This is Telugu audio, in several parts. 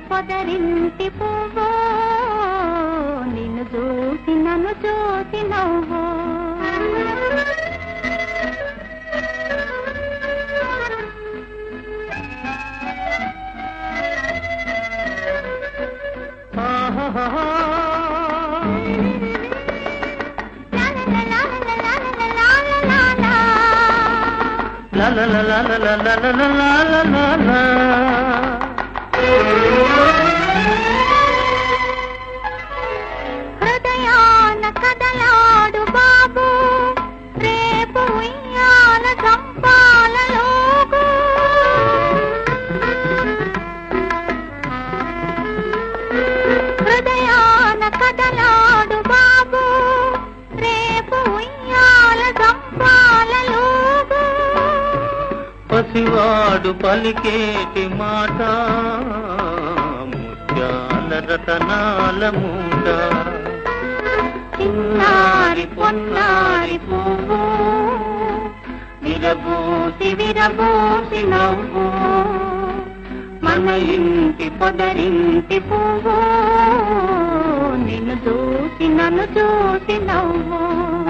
పొదరింటి పువ్వు నిన్ను చూసి నన్ను చూసి నవ్వు ఆహాహా. లా లా లా లా లా లా లా లా లా లా Thank you. పసివాడు పలికేటి మాట ముత్యాల రతనాల మూట. చిన్నారి పొన్నారి పువ్వు విరబూసి విరబూసి నవ్వు. మన ఇంటి పొదరింటి పువ్వు నిన్ను చూసి నన్ను చూసి నవ్వు.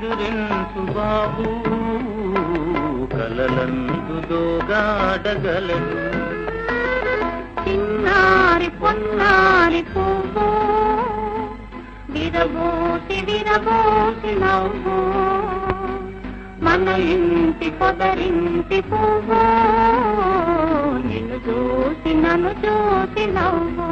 కనుమూసి బాబు కలలందు దోగాడగలడు చిన్నారి పొన్నారి పువ్వు విరబోసి విరబోసి నవ్వు. మన ఇంటి పొదరింటి పువ్వు నిన్ను చూసి నన్ను చూసి నవ్వు.